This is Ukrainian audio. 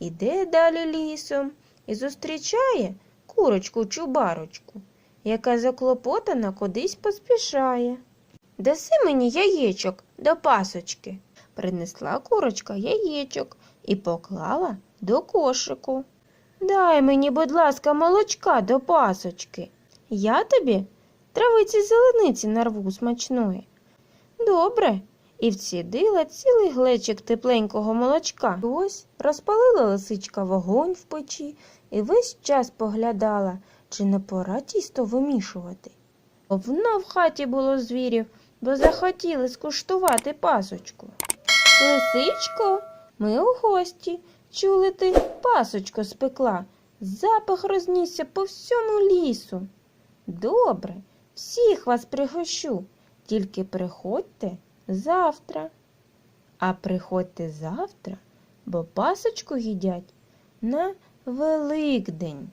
іде далі лісом і зустрічає курочку чубарочку, яка заклопотана кудись поспішає. Даси мені яєчок до пасочки. Принесла курочка яєчок і поклала до кошику. Дай мені, будь ласка, молочка до пасочки. Я тобі травиці зелениці нарву смачної. Добре. І вцідила цілий глечик тепленького молочка. Ось розпалила лисичка вогонь в печі і весь час поглядала, чи не пора тісто вимішувати. Повно в хаті було звірів, бо захотіли скуштувати пасочку. Лисичко, ми у гості. Чули ти, пасочко спекла. Запах рознісся по всьому лісу. Добре, всіх вас пригощу, тільки приходьте завтра. А приходьте завтра, бо пасочку їдять на Великдень.